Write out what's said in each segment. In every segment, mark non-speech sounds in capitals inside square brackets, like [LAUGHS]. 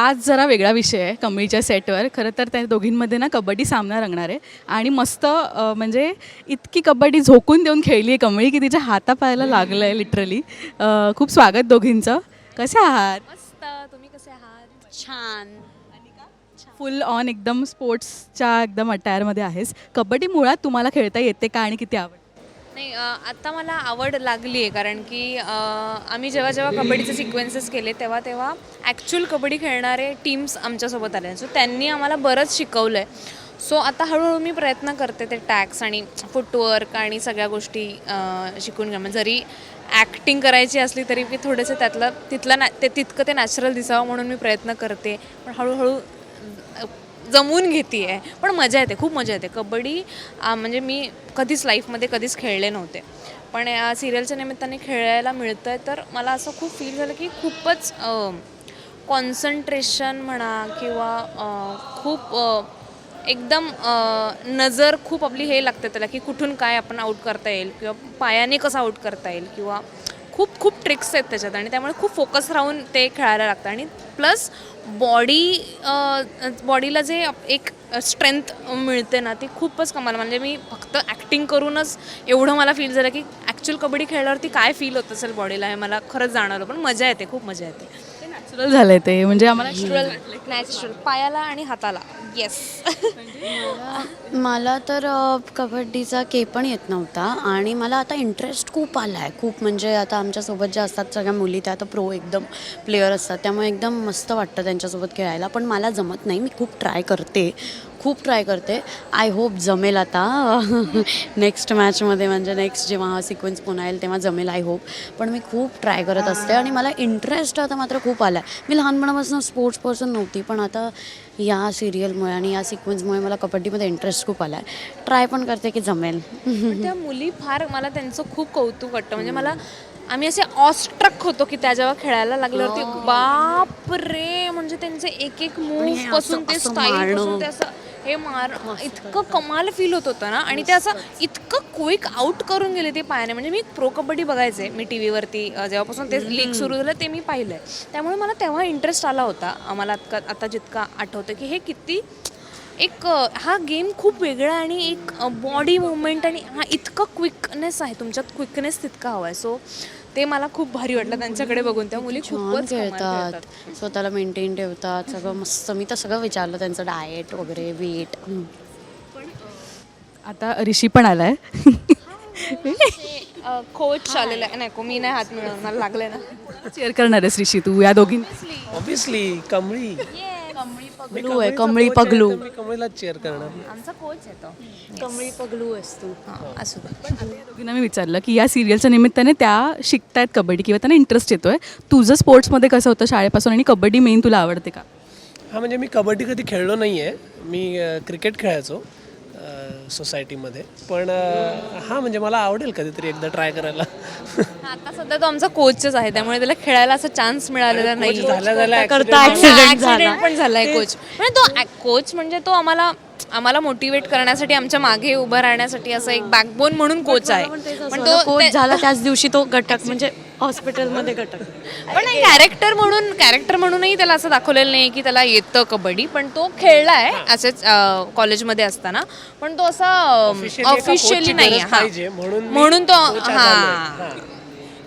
आज जरा वेगळा विषय आहे कमळीच्या सेटवर. खरं तर त्या दोघींमध्ये ना कबड्डी सामना रंगणार आहे. आणि मस्त अ, म्हणजे इतकी कबड्डी झोकून देऊन खेळली आहे कमळी की तिच्या हातापायाला लागलं आहे लिटरली खूप स्वागत दोघींचं. कसे आहात? मस्त. तुम्ही कसे आहात? छान. फुल ऑन एकदम स्पोर्ट्सच्या एकदम अटायरमध्ये आहेस. कबड्डी मुळात तुम्हाला खेळता येते का आणि किती आवड नाही आत्ता मला आवड लागली आहे कारण की आम्ही जेव्हा जेव्हा कबड्डीचे सिक्वेन्सेस केले तेव्हा तेव्हा ॲक्च्युअल कबड्डी खेळणारे टीम्स आमच्यासोबत आले. सो त्यांनी आम्हाला बरंच शिकवलं आहे सो आता हळूहळू मी प्रयत्न करते ते टॅक्स आणि फुटवर्क आणि सगळ्या गोष्टी शिकून घ्या. म्हणजे जरी ॲक्टिंग करायची असली तरी मी थोडंसं त्यातलं तिथलं ना ते तितकं ते नॅचरल दिसावं म्हणून मी प्रयत्न करते. पण हळूहळू जमवून घेते आहे पण मजा येते खूप मजा येते. कबड्डी म्हणजे मी कधीच लाईफमध्ये कधीच खेळले नव्हते. पण या सिरियलच्या निमित्ताने खेळायला मिळतं आहे तर मला असं खूप फील झालं की खूपच कॉन्सन्ट्रेशन म्हणा किंवा खूप एकदम नजर खूप आपली हे लागते त्याला की कुठून काय आपण आऊट करता येईल किंवा पायाने कसं आऊट करता येईल किंवा खूप खूप ट्रिक्स आहेत त्याच्यात आणि त्यामुळे खूप फोकस राहून ते खेळायला लागतं. आणि प्लस बॉडी बॉडीला जे एक स्ट्रेंथ मिळते ना ती खूपच कमाल. म्हणजे मी फक्त ॲक्टिंग करूनच एवढं मला फील झालं की ॲक्च्युअल कबड्डी खेळल्यावरती काय फील होत असेल बॉडीला हे मला खरंच जाणवलं. पण मजा येते खूप मजा येते. नॅचरल झालं ते. म्हणजे आम्हाला नॅचरल नॅचरल पायाला आणि हाताला. येस [LAUGHS] मला तर अ, कबड्डीचा के पण येत नव्हता आणि मला आता इंटरेस्ट खूप आला आहे खूप म्हणजे आता आमच्यासोबत ज्या असतात सगळ्या मुली त्या आता प्रो एकदम प्लेयर असतात. त्यामुळे एकदम मस्त वाटतं त्यांच्यासोबत खेळायला. पण मला जमत नाही. मी खूप ट्राय करते. खूप ट्राय करते. आय होप जमेल आता. नेक्स्ट मॅचमध्ये म्हणजे नेक्स्ट जेव्हा हा सिक्वेन्स पुन्हा येईल तेव्हा जमेल आय होप पण मी खूप ट्राय करत असते आणि मला इंटरेस्ट आता मात्र खूप आला आहे मी लहानपणापासून स्पोर्ट्स पर्सन नव्हती पण आता या सिरियलमुळे आणि या सिक्वेन्समुळे मला कबड्डीमध्ये इंटरेस्ट खूप आला आहे ट्राय पण करते की जमेल. त्या मुली फार मला त्यांचं खूप कौतुक वाटतं. म्हणजे मला आम्ही असे ऑस्ट्रक होतो की त्या जेव्हा खेळायला लागल्यावरती बाप रे! म्हणजे त्यांचे एक एक हे मूव असं- पासून ते स्टाईल ते असं हे मार इतकं कमाल फील होत होतं ना. आणि ते असं इतकं क्विक आउट करून गेले ते पायाने. म्हणजे मी प्रो कबड्डी बघायचे मी टी व्हीवरती जेव्हापासून ते लीग सुरू झालं ते मी पाहिलंय. त्यामुळे मला तेव्हा इंटरेस्ट आला होता. मला आता आता जितका आठवतं की हे किती एक हा गेम खूप वेगळा आणि एक बॉडी मुवमेंट आणि हा इतकं क्विकनेस आहे तुमच्यात क्विकनेस तितका हवा आहे सो ते मला खूप भारी वाटलं त्यांच्याकडे बघून. त्या मुली खूपच खेळतात. स्वतःला मेंटेन ठेवतात सगळं मस्त. मी तर सगळं विचारलं त्यांचं डाएट वगैरे वेट आता ऋषी पण आलाय. कोच आलेला आहे. नाही को मी नाही हात मिळवून मला लागले ना. चेअर करणार आहेस ऋषी तू या दोघीं ऑब्विसली कमळी. मी पगलू. आहे कमळी पगलू. मी कमळीलाच चेअर करणार. आमचा कोच आहे तो. कमळी पगलू असतो. हां असू दे. दोघींना मी विचारलं की या सिरियलच्या निमित्ताने त्या शिकतायत कबड्डी किंवा त्यांना इंटरेस्ट येतोय. तुझं स्पोर्ट्समध्ये कसं होतं शाळेपासून आणि कबड्डी मेन तुला आवडते का? हा म्हणजे मी कबड्डी कधी खेळलो नाही आहे मी अ, क्रिकेट खेळायचो. सोसायटीमध्ये पण हा म्हणजे मला आवडेल कधीतरी एकदा ट्राय करायला. आता सध्या तो आमचा कोचच आहे त्यामुळे त्याला खेळायला असा चान्स मिळालेला नाही करता ऍक्सिडेंट झाला. पण झालाय कोच म्हणजे तो कोच म्हणजे तो आम्हाला आम्हाला मोटिवेट करण्यासाठी आमच्या मागे उभं राहण्यासाठी असं एक बॅकबोन म्हणून कोच आहे. पण तो कोच झाला त्याच दिवशी तो घटक. म्हणजे हॉस्पिटलमध्ये घटक. पण कॅरेक्टर म्हणून कॅरेक्टर म्हणूनही त्याला असं दाखवलेलं नाही की त्याला येतं कबड्डी पण तो खेळलाय असेच कॉलेजमध्ये असताना. पण तो असा ऑफिशियली नाही म्हणून तो हा.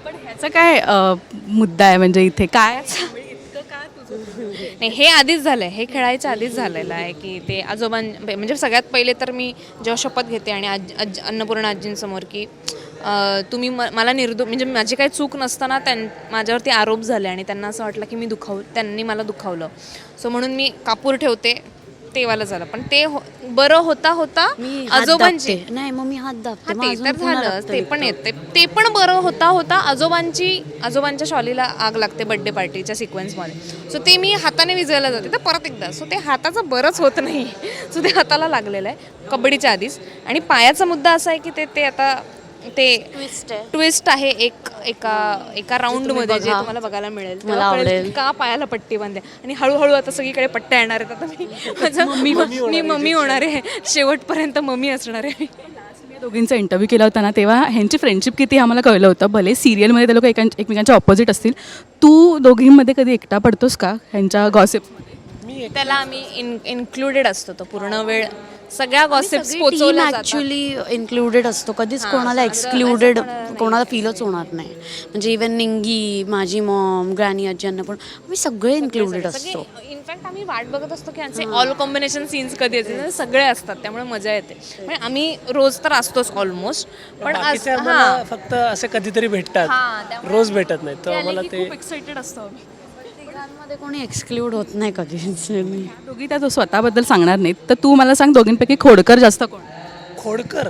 पण ह्याचा काय मुद्दा आहे? म्हणजे इथे काय? नाही हे आधीच झालंय. हे खेळायच्या आधीच झालेलं आहे की ते आजोबां म्हणजे सगळ्यात पहिले तर मी जेव्हा शपथ घेते आणि आज अन्नपूर्णा आजींसमोर की तुम्ही म मला निर्दो म्हणजे माझी काही चूक नसताना त्यां माझ्यावरती आरोप झाले आणि त्यांना असं वाटलं की मी दुखाव त्यांनी मला दुखावलं. सो म्हणून मी कापूर ठेवते ते वाला झालं. पण ते हो- बरं होता होता मी हात आजोबांची. दाबते. नाही मग मी हात दाबते. हा मग ते अजून तर पुन्हा झालं रक्त ते पण. येते ते पण बरं होता होता. आजोबांची आजोबांच्या शॉलीला आग लागते बर्थडे पार्टीच्या सिक्वेन्समध्ये सो ते मी हाताने विजवायला जाते. तर परत एकदा सो ते हाताचं बरंच होत नाही. [LAUGHS] सो ते हाताला लागलेलं आहे कबड्डीच्या आधीच. आणि पायाचा मुद्दा असा आहे की ते ते आता ते ट्विस्ट आहे. एक एका एका राऊंडमध्ये जे. तुम्हाला बघायला मिळेल. मला तेव्हा कळेल आवडेल. की का पायाला पट्टी बांधते आणि हळूहळू आता सगळीकडे पट्ट्या येणार आहेत. आता मी [LAUGHS] माझं मी मी मम्मी होणार आहे. शेवटपर्यंत मम्मी असणार आहे. दोघींचा इंटरव्ह्यू केला होता ना तेव्हा ह्यांची फ्रेंडशिप किती हे आम्हाला कळलं होतं. भले सिरियलमध्ये ते लोक एकां एकमेकांच्या ऑपोजिट असतील. तू दोघींमध्ये कधी एकटा पडतोस का? ह्यांच्या गॉसिपमध्ये मी एक त्याला आम्ही इन इन्क्लुडेड असतो तो पूर्ण वेळ. सगळ्या गॉसिप्स जातात. ॲक्च्युली इन्क्लुडेड असतो. कधीच कोणाला एक्सक्लुडेड कोणाला फीलच होणार नाही. म्हणजे इवन निंगी माझी मॉम ग्रॅनी आजींना पण आम्ही सगळे इन्क्लुडेड असतो. इनफॅक्ट आम्ही वाट बघत असतो की यांचे ऑल कॉम्बिनेशन सीन्स कधी येतील सगळे असतात त्यामुळे मजा येते. म्हणजे आम्ही रोज तर असतोच ऑलमोस्ट पण आज- बाकीचे हा आम्हाला फक्त असे कधीतरी हा, भेटतात त्यामुळे रोज भेटत नाही. तर आम्हाला ते खूप एक्साइटेड असतो आम्ही. तिघांमध्ये कोणी एक्सक्लूड होत नाही कधीच. दोघी त्या स्वतःबद्दल सांगणार नाहीत. तर तू मला सांग दोघींपैकी खोडकर जास्त कोण? खोडकर?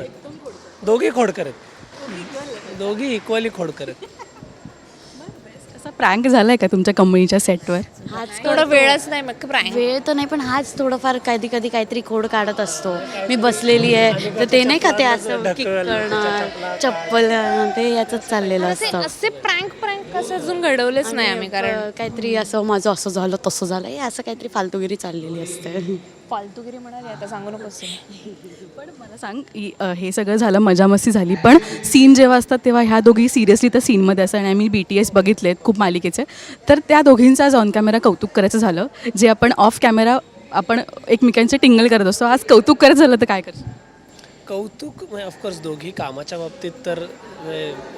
दोघी खोडकर आहेत. दोघी इक्वली खोडकर आहेत. असा प्रँक झाला आहे का तुमच्या कंपनीच्या सेटवर हाच थोडा वेळच नाही मग प्रँक वेळ तर नाही पण हाच थोडंफार कधी कधी काहीतरी खोड काढत असतो. मी बसलेली आहे तर ते नाही का ते असं किक करणार चप्पल ते याच चाललेलं असतं. असे प्रँक प्रँक असे अजून घडवलेच नाही आम्ही कारण काहीतरी असं माझं असं झालं तसं झालं हे असं काहीतरी फालतूगिरी चाललेली असते. फालतूगिरी म्हणाली आता सांगू नकोस. पण मला सांग इ- अ, हे सगळं झालं मजा मस्ती झाली पण सीन जेव्हा असतात तेव्हा ह्या दोघी सिरियसली तर सीनमध्ये असतात. आणि आम्ही बी टी एस बघितलेत खूप मालिकेचे. तर त्या दोघींचं आज ऑन कॅमेरा कौतुक करायचं झालं जे आपण ऑफ कॅमेरा आपण एकमेकांचे टिंगल करत असतो. आज कौतुक करायचं झालं तर काय करतो कौतुक ऑफकोर्स दोघी कामाच्या बाबतीत तर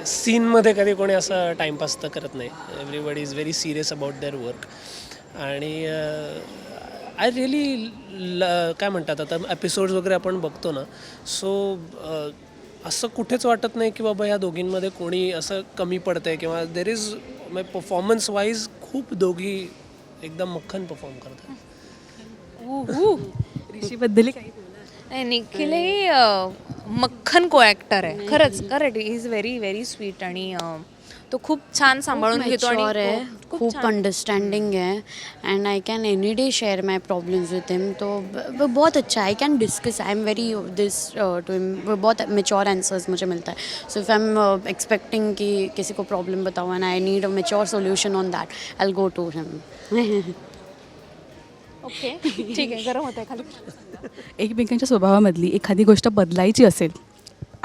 सीनमध्ये कधी कोणी असं टाईमपास तर करत नाही. Everybody is very serious about their work आणि आय रिअली काय म्हणतात आता एपिसोड्स वगैरे आपण बघतो ना सो असं कुठेच वाटत नाही की बाबा या दोघींमध्ये कोणी असं कमी पडतंय किंवा देर इज परफॉर्मन्स वाईज खूप दोघी एकदम मक्खन परफॉर्म करतात. ऋषीबद्दल काही नाही. निखिल मक्खन को ॲक्टर आहे. खरंच correct is very very sweet आणि तो खूप छान सांभाळून घेतो आणि आहे. खूप खूप अंडरस्टँडिंग है and I can any day share my problems with him तो ब- बहुत अच्छा I can discuss I am very this to him बहुत मेच्योर आंसर्स मुझे मिलता है. So if I am expecting कि किसी को प्रॉब्लम बताओ and I need a mature solution on that I go to him okay ठीक आहे. गरम होत आहे खाली. [LAUGHS] एकमेकांच्या स्वभावामधली एखादी गोष्ट बदलायची असेल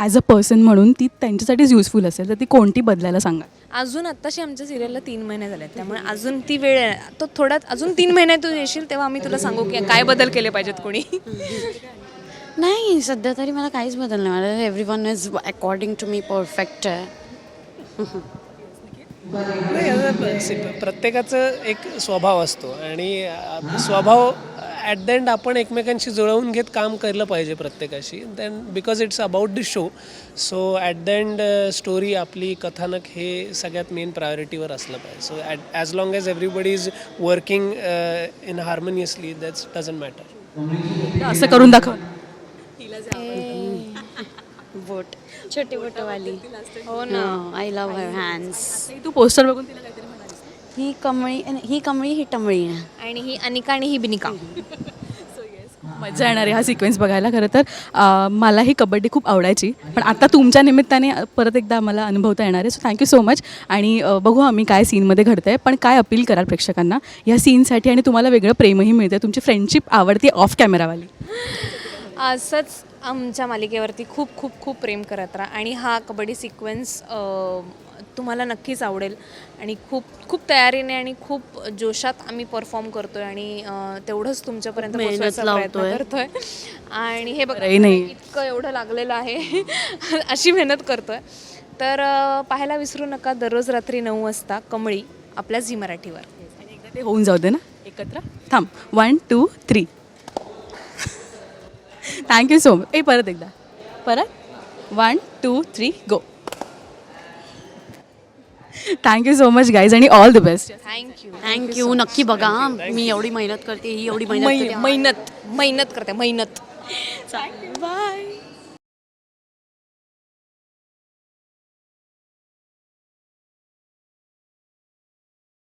ॲज अ पर्सन म्हणून ती त्यांच्यासाठीच युजफुल असेल. तर ती कोणती बदलायला सांगा अजून आत्ताशी आमच्या सिरियलला तीन महिने झाले आहेत त्यामुळे अजून ती वेळ आहे. तो थोड्यात अजून तीन महिने तू येशील तेव्हा आम्ही तुला सांगू की काय बदल केले पाहिजेत कोणी. नाही सध्या तरी मला काहीच बदल नाही. मला everyone is according to me perfect आहे. नाही आता स- प्रत्येकाचं एक स्वभाव असतो. आणि स्वभाव ॲट द एंड आपण एकमेकांशी जुळवून घेत काम केलं पाहिजे प्रत्येकाशी. Then because it's about the show so at the end story आपली कथानक हे सगळ्यात मेन प्रायोरिटीवर असलं पाहिजे. So at as long as everybody is working in harmoniously that's doesn't matter असं करून दाखव. बोट. छोटी बोटवाली. हो ना. आय लव्ह हर हँड्स तू पोस्टर बघून तिला काहीतरी. ही कमळी ही कमळी ही टमळी आहे. आणि ही अनिका आणि ही बिनिका. [LAUGHS] मजा येणार आहे हा सिक्वेन्स बघायला खरं तर. अं, मला ही कबड्डी खूप आवडायची पण आता तुमच्या निमित्ताने परत एकदा आम्हाला अनुभवता येणार आहे. सो थँक्यू सो मच आणि अं, बघू आम्ही काय सीनमध्ये घडतं आहे पण काय अपील कराल प्रेक्षकांना? या सीनसाठी आणि तुम्हाला वेगळं प्रेमही मिळतं तुमची फ्रेंडशिप आवडती ऑफ कॅमेरावाली [LAUGHS] असंच आमच्या मालिकेवरती खूप खूप खूप प्रेम करत राहा. आणि हा कबड्डी सिक्वेन्स तुम्हाला नक्कीच आवडेल. आणि खूप खूप तयारीने आणि खूप जोशात आम्ही परफॉर्म करतोय आणि तेवढंच तुमच्यापर्यंत पोहोचवायचा प्रयत्न. करतोय. आणि हे बघा. इतकं एवढं लागलेलं आहे. [LAUGHS] अशी मेहनत करतोय. तर पाहायला विसरू नका दररोज रात्री नऊ वाजता कमळी आपल्या झी मराठीवर. आणि एकदा ते होऊन जाऊ दे ना. एकत्र. थांब. One two three thank you so much ए परत एकदा. परत. One two three go thank you so much guys आणि all the best thank you thank you नक्की बघा हा. मी एवढी मेहनत करते ही एवढी मेहनत करते. मेहनत मेहनत करते मेहनत. बाय